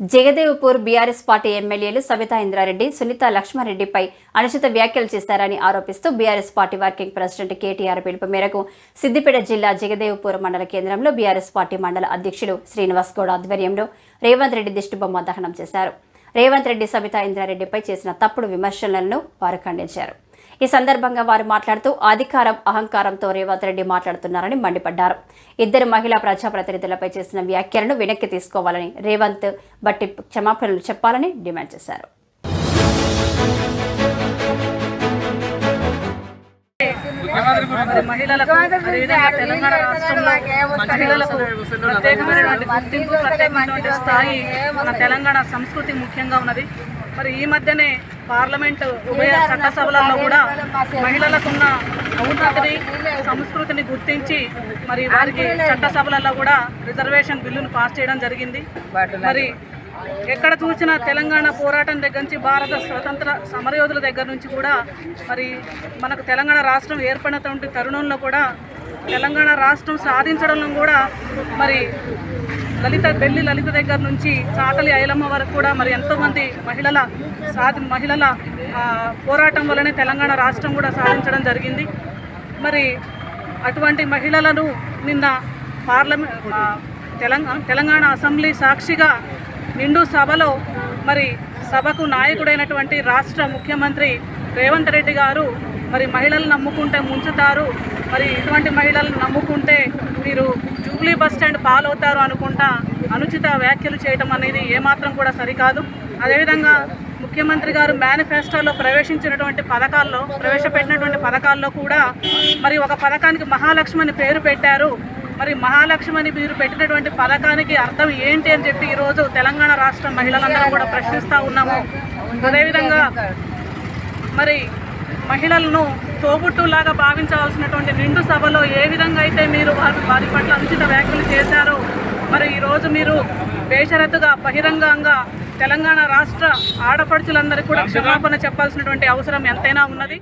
Jagdevpur BRS party ఎమ్మెల్యేలు సవితా ఇంద్రారెడ్డి సునీత లక్ష్మారెడ్డిపై అనుచిత వ్యాఖ్యలు చేశారని ఆరోపిస్తూ BRS party working president KTR పిలుపు మేరకు సిద్దిపేట జిల్లా జగదేవ్పూర్ మండల కేంద్రంలో బీఆర్ఎస్ పార్టీ మండల అధ్యక్షులు శ్రీనివాస్ గౌడ్ ఆధ్వర్యంలో రేవంత్ రెడ్డి దిష్టిబొమ్మ దహనం చేశారు. రేవంత్ రెడ్డి సబితా ఇంద్రారెడ్డిపై చేసిన తప్పుడు విమర్శలను వారు ఖండించారు. ఈ సందర్భంగా వారు మాట్లాడుతూ అధికారం అహంకారంతో రేవంత్ రెడ్డి మాట్లాడుతున్నారని మండిపడ్డారు. ఇద్దరు మహిళా ప్రజాప్రతినిధులపై చేసిన వ్యాఖ్యలను వెనక్కి తీసుకోవాలని రేవంత్ బట్టి క్షమాపణలు చెప్పాలని డిమాండ్ చేశారు. మహిళలకు అదేవిధంగా తెలంగాణ రాష్ట్రంలో మహిళలకు ప్రత్యేకమైనటువంటి గుర్తింపు ప్రత్యేకమైనటువంటి స్థాయి మన తెలంగాణ సంస్కృతి ముఖ్యంగా ఉన్నది. మరి ఈ మధ్యనే పార్లమెంటు ఉభయ చట్టసభలలో కూడా మహిళలకున్న ఔన్నతిని సంస్కృతిని గుర్తించి మరి వారికి చట్టసభలలో కూడా రిజర్వేషన్ బిల్లును పాస్ చేయడం జరిగింది. మరి ఎక్కడ చూసినా తెలంగాణ పోరాటం దగ్గర నుంచి భారత స్వతంత్ర సమరయోధుల దగ్గర నుంచి కూడా మరి మనకు తెలంగాణ రాష్ట్రం ఏర్పడినటువంటి తరుణంలో కూడా తెలంగాణ రాష్ట్రం సాధించడంలో కూడా మరి లలిత బెల్లి లలిత దగ్గర నుంచి చాటలి ఐలమ్మ వరకు కూడా మరి ఎంతోమంది మహిళల సాధి మహిళల పోరాటం వల్లనే తెలంగాణ రాష్ట్రం కూడా సాధించడం జరిగింది. మరి అటువంటి మహిళలను నిన్న పార్లమెంట్ తెలంగాణ తెలంగాణ అసెంబ్లీ సాక్షిగా నిండు సభలో మరి సభకు నాయకుడైనటువంటి రాష్ట్ర ముఖ్యమంత్రి రేవంత్ రెడ్డి గారు మరి మహిళలు నమ్ముకుంటే ముంచుతారు. మరి ఇటువంటి మహిళలను నమ్ముకుంటే మీరు హుగ్లీ బస్ స్టాండ్ పాలవుతారు అనుకుంటా అనుచిత వ్యాఖ్యలు చేయడం అనేది ఏమాత్రం కూడా సరికాదు. అదేవిధంగా ముఖ్యమంత్రి గారు మేనిఫెస్టోలో ప్రవేశించినటువంటి పథకాల్లో ప్రవేశపెట్టినటువంటి పథకాల్లో కూడా మరి ఒక పథకానికి మహాలక్ష్మి అని పేరు పెట్టారు. మరి మహాలక్ష్మి అని మీరు పెట్టినటువంటి పథకానికి అర్థం ఏంటి అని చెప్పి ఈరోజు తెలంగాణ రాష్ట్ర మహిళలందరూ కూడా ప్రశ్నిస్తూ ఉన్నాము. అదేవిధంగా మరి మహిళలను తోబుట్టులాగా భావించవలసినటువంటి నిండు సభలో ఏ విధంగా అయితే మీరు వారి వారి పట్ల అనుచిత వ్యాఖ్యలు చేశారో మరి ఈరోజు మీరు బేషరతుగా బహిరంగంగా తెలంగాణ రాష్ట్ర ఆడపడుచులందరికీ కూడా క్షమాపణ చెప్పాల్సినటువంటి అవసరం ఎంతైనా ఉన్నది.